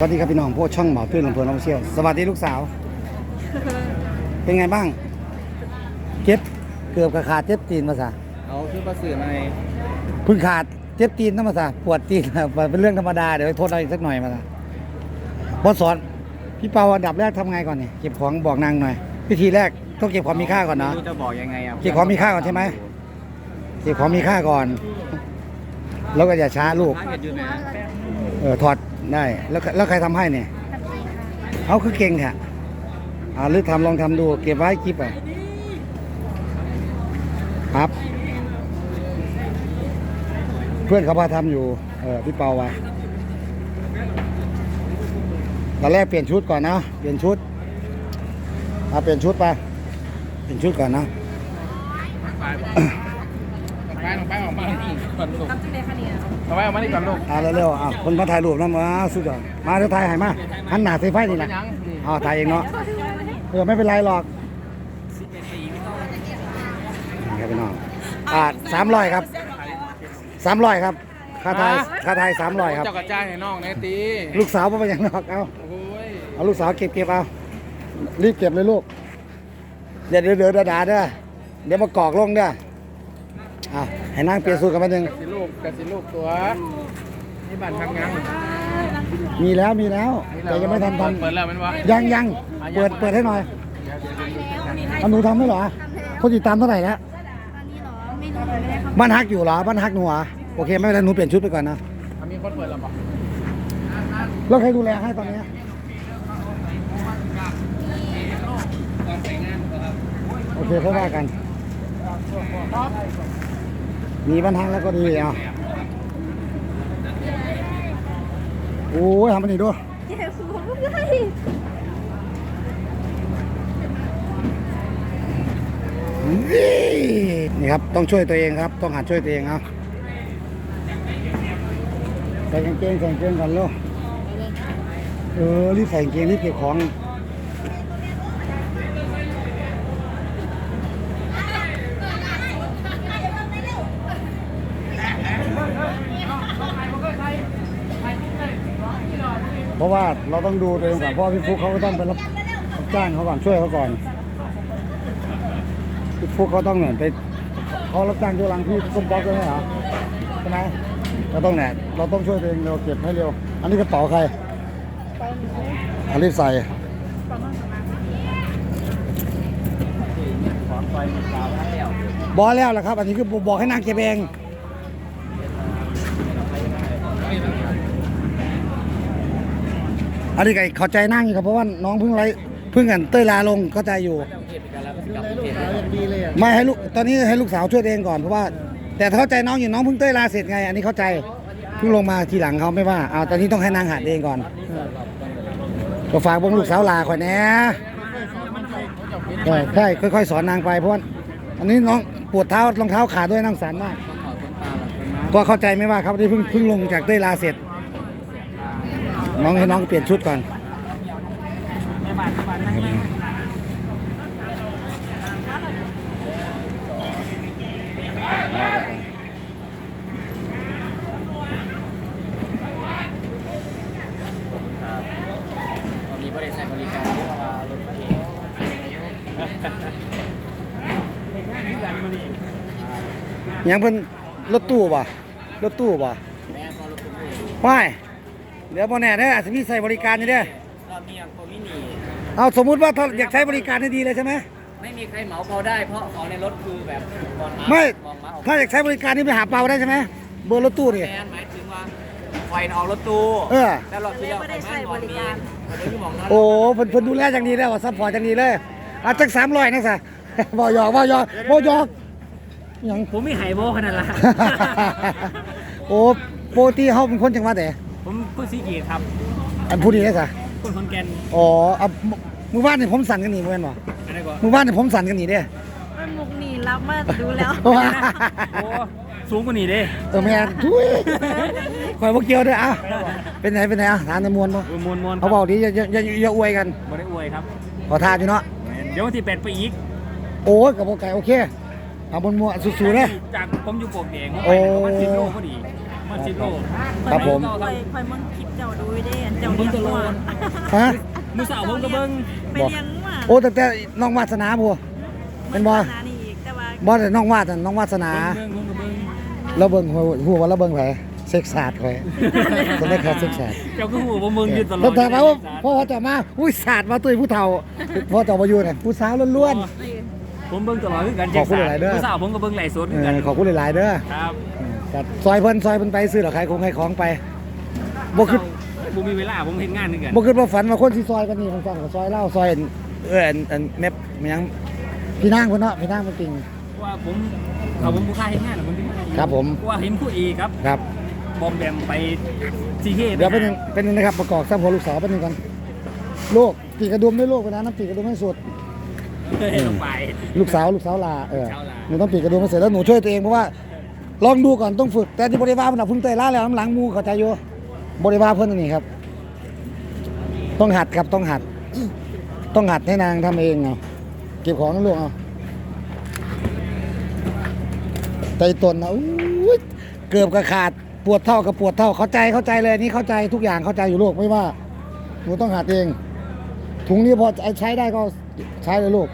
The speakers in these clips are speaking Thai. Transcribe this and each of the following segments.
สวัสดีครับพี่น้องพวกช่องหมอตื้นลำเพลินน้องเชี่ยวสวัสดีลูกสาว เป็นไงบ้าง เจ็บเกือบกระขาดเจ็บตีนมาซะเอาชื่อประสื่อในเพึ่งขาดเจ็บตีนนะมาซะปวดตีนเป็นเรื่องธรรมดาเดี๋ยวโทษเราอีกสักหน่อยมาซะบอสสอนพี่เปาอันดับแรกทำไงก่อนเนี่ยเก็บของบอกนางหน่อยวิธีแรกต้องเก็บของมีค่าก่อนเนาะไม่รู้จะบอกยังไงอะเก็บของมีค่าก่อนใช่ไหมเก็บของมีค่าก่อน แล้วก็อย่าช้าลูกถ้าเกิดอยู่ไหนเออถอด ได้แล้วแล้วใครทำให้เนี่ยเอาคือเก่งแท้อ่าหรือทำลองทำดู เก็บไว้คลิปอะครับ เพื่อนเขาพาทำอยู่เออพี่เปาไว้ตอนแรกเปลี่ยนชุดก่อนนะเปลี่ยนชุดเอาเปลี่ยนชุดไปเปลี่ยนชุดก่อนนะไปไปลงไปออกมาที่ก่อนลูกทำจังไดคะเนี่ยเอาไปออกมาที่ก่อนลูกอ่าเร็วๆอะคนมาถ่ายรูปนะมาสุดยอดมาเดี๋ยวถ่ายให้มาหันหน้าใส่ไฟนี่นะยังอ๋อถ่ายเองเนาะเออไม่เป็นไรหรอกนี่ครับพี่น้องอ่าสามร้อยครับสามร้อยครับค่าไทยค่าไทยสามร้อยครับเจ้ากระจายให้น้องแน่ตีลูกสาวพ่อไปยังนอกเอาโอ้ยเอาลูกสาวเก็บเก็บเอารีบเก็บเลยลูกเดี๋ยวเดี๋ยวเดี๋ยวด่าเด้อเดี๋ยวมากอกลงเด้อ อะให้นั่งเปลี่ยนสูตรกันแป๊บนึงกระสิลูกกระสิลูกตัวนี่บ้านทำงานมีแล้วมีแล้วแต่ยังไม่ทันทเปิดแล้วมันวะำยังยังเปิดเปิดให้หน่อยเอาหนูทำไหมเหรอคนติดตามเท่าไหร่แล้วตอนนี้เหรอไม่รู้เลยไม่ได้เข้าบ้านฮักอยู่เหรอบ้านฮักหนูเหรอโอเคไม่เป็นไรหนูเปลี่ยนชุดไปก่อนนะมีคนเปิดแล้วบอกแล้วใครดูแลให้ตอนเนี้ยโอเคค่อยว่ากันมีบ้านฮักแล้วก็ดีอะโอ้ยทำมันนี่ด้วยเจ็บหัวเลยนี่ครับ ต้องช่วยตัวเองครับ ต้องหัดช่วยตัวเองเอาใส่กางเกงใส่กางเกงก่อนลูกเออรีบใส่กางเกงรีบเก็บของ เพราะว่าเราต้องดูตัวเองก่อนเพราะว่าพี่ฟุกเขาก็ต้องไปรับรับจ้างเขาก่อนช่วยเขาก่อนพี่ฟุกเขาต้องเหมือนไปเขารับจ้างด้วยรังพี่ส้มป๊อกด้วยไหมเหรอใช่ไหมเราต้องเนี่ยเราต้องช่วยตัวเองเราเก็บให้เร็ว อันนี้กระเป๋าใครอันรีบใส่ของไฟมันดาวแล้วบอแล้วแหละครับ อันนี้คือบอกให้นางเก็บเอง อันนี้ก็เข้าใจนั่งอยู่ครับเพราะว่าน้องเพิ่งไลฟ์เพิ่งกันเต้ยลาลงเข้าใจอยู่ ไม่ให้ลูกตอนนี้ให้ลูกสาวช่วยเองก่อนเพราะว่า แต่เข้าใจน้องอยู่น้องเพิ่งเต้ยลาเสร็จไง อันนี้เข้าใจเพิ่งลงมาทีหลังเขาไม่ว่าเอาตอนนี้ต้องให้นางหัดเองก่อนก็ฝากบงลูกสาวลาข่อยแหน่ใช่ใช่ค่อยๆ สอนนางไปเพราะว่าอันนี้น้องปวดเท้ารองเท้าขาด้วยนั่งสันมากก็เข้าใจไม่ว่าครับที่เพิ่งเพิ่งลงจากเต้ยลาเสร็จ น้องให้น้องเปลี่ยนชุดก่อนอย่ารถเองยังเป็นรถตู้ป่ะรถตู้ป่ะแม่ก็รถตู้ไม่ เดี๋ยวโมแน่ได้ออาจจะมีใส่บริการอยู่เด้อเรามีอย่างโคมินีเอาสมมุติว่าถ้าอยากใช้บริการให้ดีเลยใช่ไหมไม่มีใครเหมาเขาได้เพราะของในรถคือแบบบอลมาไม่ บอลมาออกถ้าอยากใช้บริการนี่ไปหาเปาได้ใช่ไหมเบอร์รถตู้นี่ แทนหมายถึงว่าไฟออกรถตู้เออ แล้วเราคือเราไฟบ้านบอลมีเราจะมองนั้นโอ้เพิ่นเพิ่นดูแลอย่างดีแล้วว่าซัพพอร์ตอย่างดีเลยอาจจะสามร้อยนะสะ บ่หยอกบ่หยอกบ่หยอกหยัง ผมไม่หายโบขนาดละ โอ้โปรตีเขาเป็นคนจังหวัดไหน ผมพูดซีเกียรติครับอันพูดดีได้สะคนคนแก่นอ๋อเอามือบ้านเนี่ยผมสั่นกันหนีเมื่อวานบ่อะไรก่อนมือบ้านเนี่ยผมสั่นกันหนีเด้มันมุกนี่รับมาดูแล้วโอ้สูงกว่านี้เด้เออแม่นทุยข่อยบ่เกี่ยวเด้ออะเป็นไงเป็นไงอะถามในมวลบ่เออมวนมวนเขาบอกดีอย่าอย่าอย่าอย่าอวยกันบ่ได้อวยครับขอทานอยู่เนาะเดี๋ยววันที่แปดไปอีกโอ้ยกับโอไก่โอเคเอาบนมัวสู้ๆเลยจากผมอยู่โป่งแดงโอ้ไปประ มาณสิบโลพอดีมาชิโร่ครับผม คอยคอยมึงคลิปเจ้าดูได้อันเจ้าเลี้ยงงัวฮะมือสาวผมก็เบิ้งไปเลี้ยงงัวโอ้แต่แต่น้องวาสนาบัวเป็นบ่มันานี่อีกแต่ว่าบอแต่น้องวาดน่ะน้องวาสนาเบิ้งผมก็เบิ้งแล้วเบิ่งหัวหัวว่าแล้วเบิ่งไผเซ็กซ์ศาสตร์ไผคนได้ครับเซ็กซ์ศาสตร์เจ้าก็หูว่ามึงยืนตลอแล้วดถามว่าพ่อเขาจะมาอุ้ยศาสตร์มาตุ้ยผู้เฒ่าพ่อเจะมาอยู่น่ะผู้สาวล้วนผมเบิ้งตลอดคือกันขอบคุณหลายๆเด้อมือสาวผมก็เบิ้งไหลฟ์สดๆคือเอกันอขอบคุณหลายๆเด้อครับ กัซอยเพิ่นซอยเพิ่นไปซื้อหรอขายของขายของไปบ่คิดผมมีเวลาผมเห็นงานนึงกันบ่คิดว่าฝันว่าคนสิซอยกันนี่มันสั่นก็ซอยเหล้าซอยอันเอออันอันแมปมันยังพี่นางเพิ่นเนาะพี่นางเพิ่นจริงว่าผมเขาผมผู้ค่าเห็นงานน่ะผมถึงมาครับผมว่าเห็นคู่เอครับครับบอมแบมไปซีเคเดี๋ยวเป็นงเป็นงนะครับประกอบซ้ำหัวลูกสาวเป็นงกันลูกปีกกระดุมด้วยลูกไปนะน้ำปีกกระดุมให้สุดเฮ้ยลงไปลูกสาวลูกสาวลาเออลูกสาวลาหนูต้องปีกกระดุมให้เสร็จแล้วหนูช่วยตัวเองเพราะว่า ลองดูก่อนต้องฝึก แต่ที่บริวารมันนะเพึ่งเตยล่าแล้วน้ำหลังมูเข้าใจอยู่บริวารเพิ่นอันนี่ครับ ต้องหัดครับต้องหัด ต้องหัดให้นางทำเองเอาเก็บของลูกเอาใจตนนะอู้ยเกือบกระขาดปวดเท่ากับปวดเท่าเข้าใจเข้าใจเลยนนี่เข้าใจทุกอย่างเข้าใจอยู่ลูกไม่ว่าหนูต้องหัดเอง ถุงนี้พอใช้ได้ก็ใช้เลยลูก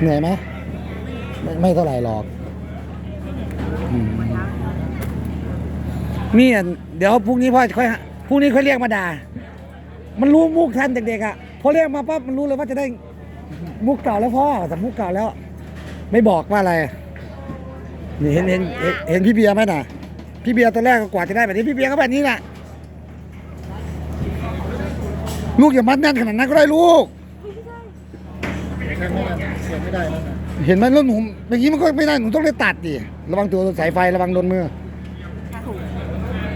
เหนื่อยไหม ไม่ไม่เท่าไหร่หรอกอืมนี่อะเดี๋ยวพรุ่งนี้พ่อค่อยพรุ่งนี้ค่อยเรียกมาด่า มันรู้มุกทันเด็กๆอะพอเรียกมาปั๊บมันรู้เลยว่าจะได้มุกเก่าแล้วพ่อแต่มุกเก่าแล้ว ไม่บอกว่าอะไร นี่เห็นเห็นเห็นเห็นพี่เบียร์ไหมน่ะ พี่เบียร์ตอนแรกก็กว่าจะได้แบบนี้พี่เบียร์ก็แบบนี้น่ะ ลูกอย่ามัดแน่นขนาดนั้นก็ได้ลูก เห็นไหมแล้วหนูอย่างนี้มันก็ไม่ได้หนูต้องได้ตัดดิระวังตัวสายไฟระวังโดนมือ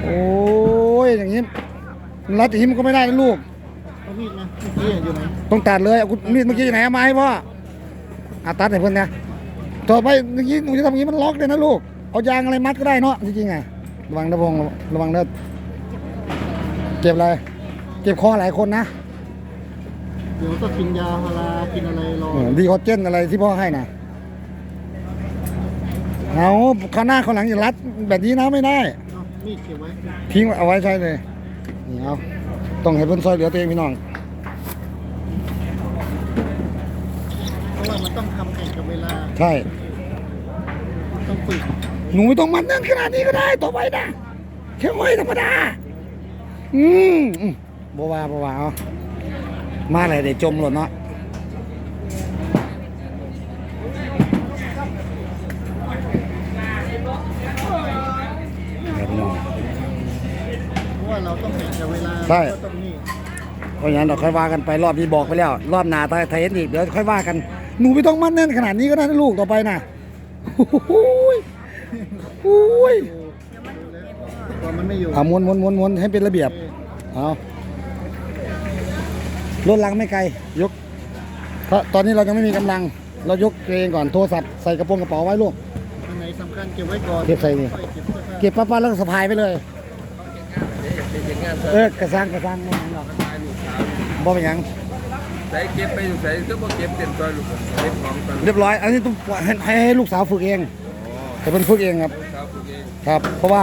โอ้ยอย่างนี้รัดอย่างนี้มันก็ไม่ได้นะลูกเอามีดนะเมื่อกี้อยู่ไหนต้องตัดเลยเอาคุณมีดเมื่อกี้อยู่ไหนเอามาให้พ่ออาตัดให้เพื่อนนะต่อไปอย่างนี้หนูจะทำอย่างนี้มันล็อกเลยนะลูกเอายางอะไรมัดก็ได้เนาะจริงๆไงระวังนะพงระวังนะเจ็บอะไรเจ็บคอหลายคนนะเดี๋ยวก็กินยาพารากินอะไรรอเออดีคอเจนอะไรที่พ่อให้นะเอาข้างหน้าข้างหลังอย่ารัด แบบนี้นะไม่ได้ เอามีดเก็บไว้ทิ้งเอาไว้ใช้เลยนี่เอาต้องให้เพิ่นซอยเหลือตัวเองพี่น้อง เพราะว่ามันต้องทำแข่งกับเวลาใช่ ต้องฝึกหนูไม่ต้องมันนั่นขนาดนี้ก็ได้ต่อไปนะแค่ห้อยธรรมดา อืมอืมบัวาบัวาเอา มาอะไรเดี๋ยวจมหล่นเนาะครับพี่น้องเพราะว่าเราต้องแข่งกับเวลาใช่ก็ต้องนี่เพราะฉะนั้นเราค่อยว่ากันไปรอบนี้บอกไปแล้ว รอบหน้าถ้าไทยเห็นอีกเดี๋ยวค่อยว่ากัน หนูไม่ต้องมั่นแน่นขนาดนี้ก็ได้นะลูกต่อไปนะโอ้ยโอ้ยตัวมันไม่อยู่เอาม้วนม้วนม้วนม้วนให้เป็นระเบียบ เอา รถลังไม่ไกลยกเพราะตอนนี้เรายังไม่มีกำลัง เรายกเองก่อนโทรศัพท์ใส่กระโปรงกระเป๋าไว้ลูกอันไหนสำคัญเก็บไว้ก่อนเก็บใส่นี่ค่อยเก็บเสื้อผ้าเก็บปั๊บๆแล้วก็สะพายไปเลยเออกระซังกระซังไม่หยังหรอกบ่เป็นหยังใส่เก็บไปอยู่ใส่ก็บ่เก็บเต็มตัวลูกเก็บของตลอดเรียบร้อยอันนี้ต้องปล่อยให้ให้ให้ลูกสาวฝึกเองแต่เป็นฝึกเองครับครับโอเคครับ เพราะว่า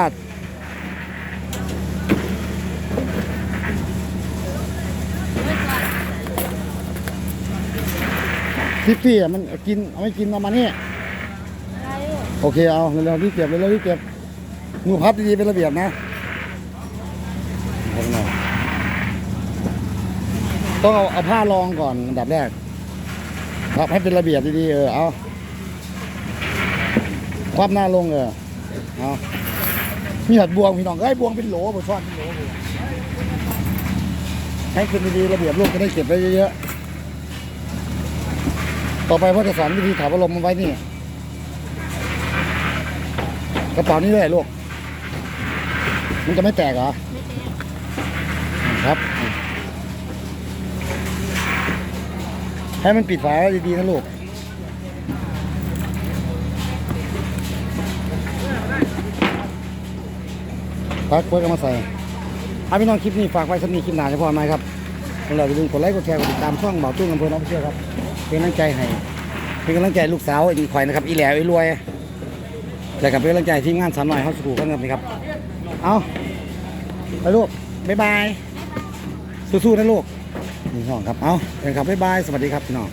ทิปปี้อะมันกินเอาไม่กินเอามานี่โอเคเอาเร็วๆที่เก็บเร็วๆที่เก็บมือพับดีๆเป็นระเบียบนะต้องเอาเอาผ้ารองก่อนอันดับแรกพับให้เป็นระเบียบดีๆเออเอาคว่ำหน้าลงเออเอามีหัดบวงพี่น้องเอ้ยบวงเป็นโหลบ่ซ่อนเป็นโหลบ่ให้เป็นดีๆระเบียบลูกจะได้เก็บไว้เยอะๆ ต่อไปพ่อจะสอนวิธีถอดพัดลมมาไว้นี่ กระเป๋านี้เลยลูก มันจะไม่แตกเหรอ ครับ ให้มันปิดฝาไว้ดีๆนะลูกพักเพื่อก็มาใส่เอาพี่น้องคลิปนี้ฝากไว้สำนีคลิปหนาเฉพาะไหมครับเราอย่าลืมกดไลค์กดแชร์กดติดตามช่องเบาตุ้งอำเภอหน้องเชื่อครับ เป็นกำลังใจให้เป็นกำลังใจลูกสาวอีกข่อยนะครับอีแหลวอีรวยแล้วกับเป็นกำลังใจทีมงานสามหน่อยเขาสกูกันครับนี่ครับ เอาไปลูกบ๊ายบายสู้ๆนะลูกนี่น้องครับเอาเป็นครับบ๊ายบายสวัสดีครับพี่น้อง